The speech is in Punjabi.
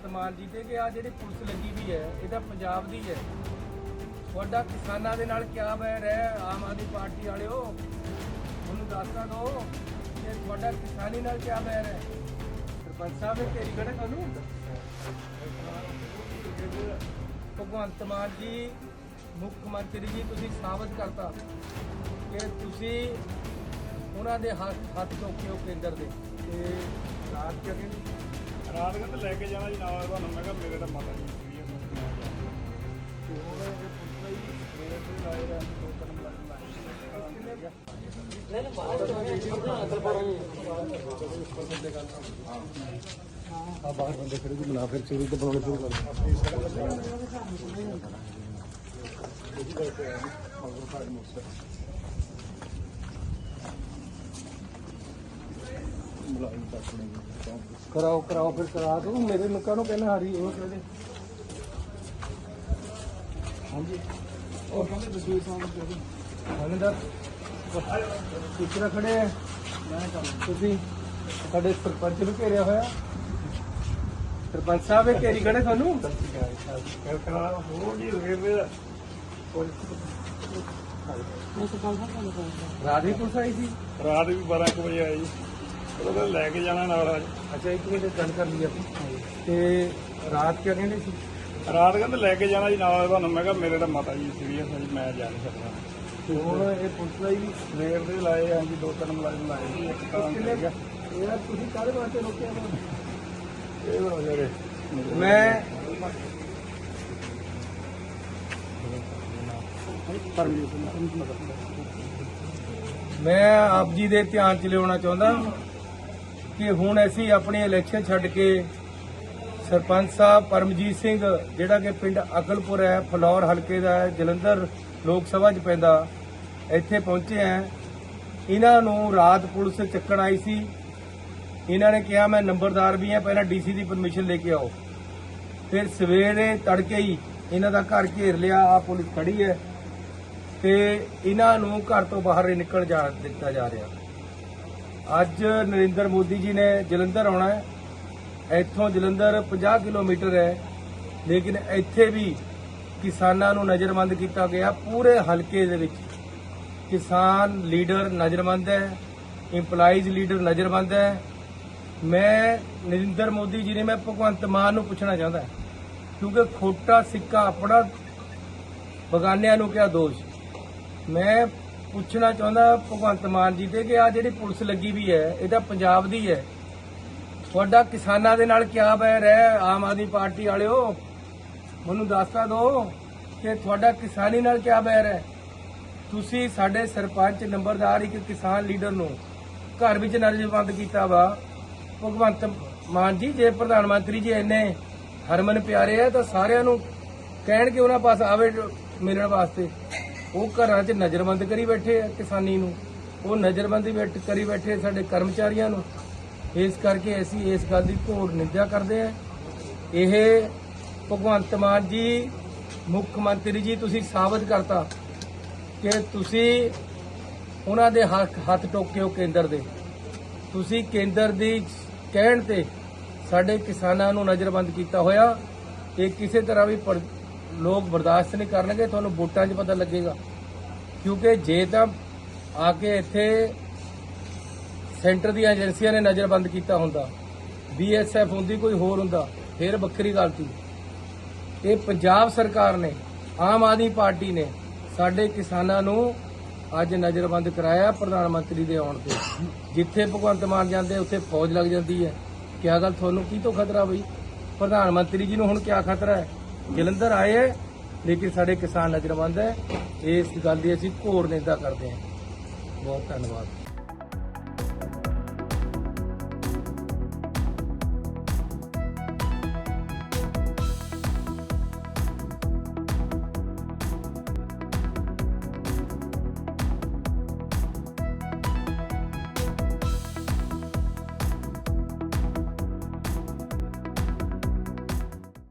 ਭਗਵੰਤ ਮਾਨ ਜੀ ਤੇ ਕਿ ਆ ਜਿਹੜੀ ਪੁਲਿਸ ਲੱਗੀ ਵੀ ਹੈ, ਇਹ ਤਾਂ ਪੰਜਾਬ ਦੀ ਹੈ। ਤੁਹਾਡਾ ਕਿਸਾਨਾਂ ਦੇ ਨਾਲ ਕਿਆ ਬੈਰ ਹੈ ਆਮ ਆਦਮੀ ਪਾਰਟੀ ਵਾਲਿਓ? ਉਹਨੂੰ ਦੱਸਦਾ ਦਿਓ ਕਿ ਤੁਹਾਡਾ ਕਿਸਾਨੀ ਨਾਲ ਕਿਆ ਬੈਰ ਹੈ ਸਰਪੰਚ ਸਾਹਿਬ, ਇਹ ਤੇਰੀ ਕਿਹੜਾ ਕਾਨੂੰ ਭਗਵੰਤ ਮਾਨ ਜੀ, ਮੁੱਖ ਮੰਤਰੀ ਜੀ, ਤੁਸੀਂ ਸਾਬਤ ਕਰਤਾ ਕਿ ਤੁਸੀਂ ਉਹਨਾਂ ਦੇ ਹੱਥ ਹੱਥ ਚੋਕੇ ਹੋ ਕੇਂਦਰ ਦੇ। ਤੇ ਰਾਜ ਕਰੇ ਰਾਤ ਨੂੰ ਤਾਂ ਲੈ ਕੇ ਜਾਣਾ ਜੀ ਨਾਲ ਤੁਹਾਨੂੰ ਮੈਂ ਕਿਹਾ ਮੇਰੇ ਤਾਂ ਮਾਤਾ ਜੀ ਸੀਰੀਅਸ ਤੇ ਹੁਣ ਇਹ ਪੁੱਛਣਾ ਹੀ ਮੇਰੇ ਤੇ ਲਾਏ ਰਹੇ ਦੋ ਤਿੰਨ ਮਿੰਟ ਲਾਏ ਆ ਬਾਹਰ ਬੰਦੇ ਖੜੇ ਜੀ ਬਣਾ ਫਿਰ ਚੋਰੀ ਤੇ ਬਣਾਉਣੇ ਸ਼ੁਰੂ ਕਰ ਕਰਾਓ ਕਰਾਓ ਫਿਰ ਕਰਾ ਦੋ। ਮੇਰੇ ਲੋਕਾਂ ਨੂੰ ਕਹਿੰਦਾ ਹਰੀ ਉਹ ਕਹਦੇ ਹਾਂਜੀ। ਉਹ ਕਹਿੰਦੇ ਬਸੂਰ ਸਾਹਿਬ ਕਹਿੰਦੇ। ਹਰਿੰਦਰ ਕਿਤਰਾ ਖੜੇ ਹੈ ਤੁਸੀਂ ਸਾਡੇ ਸਰਪੰਚ ਨੂੰ ਘੇਰਿਆ ਹੋਇਆ। ਸਰਪੰਚ ਸਾਹਿਬ ਇਹ ਘੇਰੀ ਖੜੇ ਤੁਹਾਨੂੰ? ਕਰਾ ਹੋ ਜੀ ਰੇਲਵੇ ਰਾਧੀ ਪੁਲਿਸ ਆਈ ਸੀ? ਰਾਤ ਵੀ 12 ਕੁ ਵਜੇ ਆਈ। ਜੀ ਉਹਦਾ ਤਾਂ ਲੈ ਕੇ ਜਾਣਾ ਨਾਲ ਅੱਜ ਅੱਛਾ ਇੱਕ ਮਿੰਟ ਗੱਲ ਕਰ ਲਈ ਆਪਾਂ। ਤੇ ਰਾਤ ਕਿਆ ਕਹਿੰਦੇ ਸੀ? ਰਾਤ ਕਹਿੰਦੇ ਲੈ ਕੇ ਜਾਣਾ ਜੀ ਨਾਲ ਤੁਹਾਨੂੰ ਮੈਂ ਕਿਹਾ ਮੇਰੇ ਤਾਂ ਮਾਤਾ ਜੀ ਸੀਰੀਅਸ ਹੈ ਜੀ ਮੈਂ ਜਾ ਨਹੀਂ ਸਕਦਾ। ਤੇ ਹੁਣ ਇਹ ਪੁਲਿਸ ਆਈ ਸਵੇਰ ਦੇ ਲਾਏ ਆ ਜੀ ਦੋ ਤਿੰਨ ਮੁਲਾਜ਼ਮ ਲਾਏ ਜੀ ਇੱਕ ਤਾਂ ਲੈ ਗਿਆ। ਯਾਰ ਤੁਸੀਂ ਕਾਹਦੇ ਵਾਸਤੇ ਰੋਕਿਆ ਵਾ? ਇਹ ਵਾ ਜਿਹੜੇ ਮੈਂ ਮੈਂ ਆਪ ਜੀ ਦੇ ਧਿਆਨ ਚ ਲਿਆਉਣਾ ਚਾਹੁੰਦਾ। ਕਿ ਹੁਣ ਅਸੀਂ ਆਪਣੀ ਇਲੈਕਸ਼ਨ ਛੱਡ ਕੇ ਸਰਪੰਚ ਸਾਹਿਬ ਪਰਮਜੀਤ ਸਿੰਘ, ਜਿਹੜਾ ਕਿ ਪਿੰਡ ਅਕਲਪੁਰ ਹੈ, ਫਲੌਰ ਹਲਕੇ ਦਾ ਹੈ, ਜਲੰਧਰ ਲੋਕ ਸਭਾ 'ਚ ਪੈਂਦਾ, ਇੱਥੇ ਪਹੁੰਚੇ ਆ ਇਹਨਾਂ ਨੂੰ ਰਾਤ ਪੁਲਿਸ ਚੱਕਣ ਆਈ ਸੀ। ਇਹਨਾਂ ਨੇ ਕਿਹਾ, ਮੈਂ ਨੰਬਰਦਾਰ ਵੀ ਹਾਂ, ਪਹਿਲਾਂ ਡੀਸੀ ਦੀ ਪਰਮਿਸ਼ਨ ਲੈ ਕੇ ਆਓ। ਫਿਰ ਸਵੇਰੇ ਤੜਕੇ ਹੀ ਇਹਨਾਂ ਦਾ ਘਰ ਘੇਰ ਲਿਆ, ਆ ਪੁਲਿਸ ਖੜੀ ਹੈ ਤੇ ਇਹਨਾਂ ਨੂੰ ਘਰ ਤੋਂ ਬਾਹਰ ਨਹੀਂ ਨਿਕਲ ਜਾ ਦਿੱਤਾ ਜਾ ਰਿਹਾ। ਅੱਜ ਨਰਿੰਦਰ ਮੋਦੀ ਜੀ ਨੇ ਜਲੰਧਰ ਆਉਣਾ ਹੈ। ਇੱਥੋਂ ਜਲੰਧਰ 50 ਕਿਲੋਮੀਟਰ ਹੈ। ਲੇਕਿਨ ਇੱਥੇ ਵੀ ਕਿਸਾਨਾਂ ਨੂੰ ਨਜ਼ਰਬੰਦ ਕੀਤਾ ਗਿਆ ਪੂਰੇ ਹਲਕੇ ਦੇ ਵਿੱਚ। ਕਿਸਾਨ ਲੀਡਰ ਨਜ਼ਰਬੰਦ ਹੈ ਇੰਪਲਾਈਜ਼ ਲੀਡਰ ਨਜ਼ਰਬੰਦ ਹੈ। ਮੈਂ ਨਰਿੰਦਰ ਮੋਦੀ ਜੀ ਨੇ, ਮੈਂ ਭਗਵੰਤ ਮਾਨ ਨੂੰ ਪੁੱਛਣਾ ਚਾਹੁੰਦਾ ਕਿਉਂਕਿ ਖੋਟਾ ਸਿੱਕਾ ਆਪਣਾ ਬਗਾਨਿਆਂ ਨੂੰ ਕਿਹਾ ਦੋਸ਼? ਮੈਂ ਪੁੱਛਣਾ ਚਾਹੁੰਦਾ ਭਗਵੰਤ ਮਾਨ ਜੀ ਤੇ ਕਿ ਆ ਜਿਹੜੀ ਪੁਲਿਸ ਲੱਗੀ ਵੀ ਹੈ, ਇਹ ਤਾਂ ਪੰਜਾਬ ਦੀ ਹੈ। ਤੁਹਾਡਾ ਕਿਸਾਨਾਂ ਦੇ ਨਾਲ ਕਿਆ ਬੈਰ ਹੈ, ਆਮ ਆਦਮੀ ਪਾਰਟੀ ਵਾਲਿਓ? ਮੈਨੂੰ ਦੱਸਦਾ ਦਿਓ ਕਿ ਤੁਹਾਡਾ ਕਿਸਾਨੀ ਨਾਲ ਕਿਆ ਬੈਰ ਹੈ? ਤੁਸੀਂ ਸਾਡੇ ਸਰਪੰਚ, ਨੰਬਰਦਾਰ, ਇੱਕ ਕਿਸਾਨ ਲੀਡਰ ਨੂੰ ਘਰ ਵਿੱਚ ਨਜ਼ਰਬੰਦ ਕੀਤਾ ਵਾ। ਭਗਵੰਤ ਮਾਨ ਜੀ, ਜੇ ਪ੍ਰਧਾਨ ਮੰਤਰੀ ਜੀ ਇੰਨੇ ਹਰਮਨ ਪਿਆਰੇ ਆ, ਤਾਂ ਸਾਰਿਆਂ ਨੂੰ ਕਹਿਣ ਕਿ ਉਹਨਾਂ ਪਾਸ ਆਵੇ ਮਿਲਣ ਵਾਸਤੇ। ਉਹ ਘਰਾਂ 'ਚ ਨਜ਼ਰਬੰਦ ਕਰੀ ਬੈਠੇ ਆ ਕਿਸਾਨੀ ਨੂੰ। ਉਹ ਨਜ਼ਰਬੰਦੀ ਬੈਠ, ਕਰੀ ਬੈਠੇ ਸਾਡੇ ਕਰਮਚਾਰੀਆਂ ਨੂੰ। ਇਸ ਕਰਕੇ ਅਸੀਂ ਇਸ ਗੱਲ ਦੀ ਘੋਰ ਨਿੰਦਿਆ ਕਰਦੇ ਆ। ਇਹ ਭਗਵੰਤ ਮਾਨ ਜੀ, ਮੁੱਖ ਮੰਤਰੀ ਜੀ, ਤੁਸੀਂ ਸਾਬਤ ਕਰਤਾ ਕਿ ਤੁਸੀਂ ਉਹਨਾਂ ਦੇ ਹੱਥ ਹੱਥ ਟੋਕੇ ਹੋ ਕੇਂਦਰ ਦੇ। ਤੁਸੀਂ ਕੇਂਦਰ ਦੀ ਕਹਿਣ ਤੇ ਸਾਡੇ ਕਿਸਾਨਾਂ ਨੂੰ ਨਜ਼ਰਬੰਦ ਕੀਤਾ ਹੋਇਆ। ਇਹ ਕਿਸੇ ਤਰ੍ਹਾਂ ਵੀ ਲੋਕ ਬਰਦਾਸ਼ਤ ਨਹੀਂ ਕਰਨਗੇ, ਤੁਹਾਨੂੰ ਵੋਟਾਂ 'ਚ ਪਤਾ ਲੱਗੇਗਾ। ਕਿਉਂਕਿ ਜੇ ਤਾਂ ਆ ਕੇ ਇੱਥੇ ਸੈਂਟਰ ਦੀਆਂ ਏਜੰਸੀਆਂ ਨੇ ਨਜ਼ਰਬੰਦ ਕੀਤਾ ਹੁੰਦਾ ਬੀਐਸਐਫ ਹੁੰਦੀ ਕੋਈ ਹੋਰ ਹੁੰਦਾ, ਫਿਰ ਵੱਖਰੀ ਗੱਲ ਸੀ। ਇਹ ਪੰਜਾਬ ਸਰਕਾਰ ਨੇ, ਆਮ ਆਦਮੀ ਪਾਰਟੀ ਨੇ ਸਾਡੇ ਕਿਸਾਨਾਂ ਨੂੰ ਅੱਜ ਨਜ਼ਰਬੰਦ ਕਰਾਇਆ ਪ੍ਰਧਾਨ ਮੰਤਰੀ ਦੇ ਆਉਣ ਤੇ। ਜਿੱਥੇ ਭਗਵੰਤ ਮਾਨ ਜਾਂਦੇ, ਉੱਥੇ ਫੌਜ ਲੱਗ ਜਾਂਦੀ ਹੈ। ਕਿਆ ਗੱਲ ਤੁਹਾਨੂੰ ਕੀ ਤੋਂ ਖਤਰਾ ਬਈ? ਪ੍ਰਧਾਨ ਮੰਤਰੀ ਜੀ ਨੂੰ ਹੁਣ ਕਿਆ ਖਤਰਾ ਹੈ? ਜਲੰਧਰ ਆਏ ਹੈ, ਲੇਕਿਨ ਸਾਡੇ ਕਿਸਾਨ ਨਜ਼ਰਬੰਦ ਹੈ। ਇਸ ਗੱਲ ਦੀ ਅਸੀਂ ਘੋਰ ਨਿੰਦਾ ਕਰਦੇ ਹਾਂ। ਬਹੁਤ ਧੰਨਵਾਦ।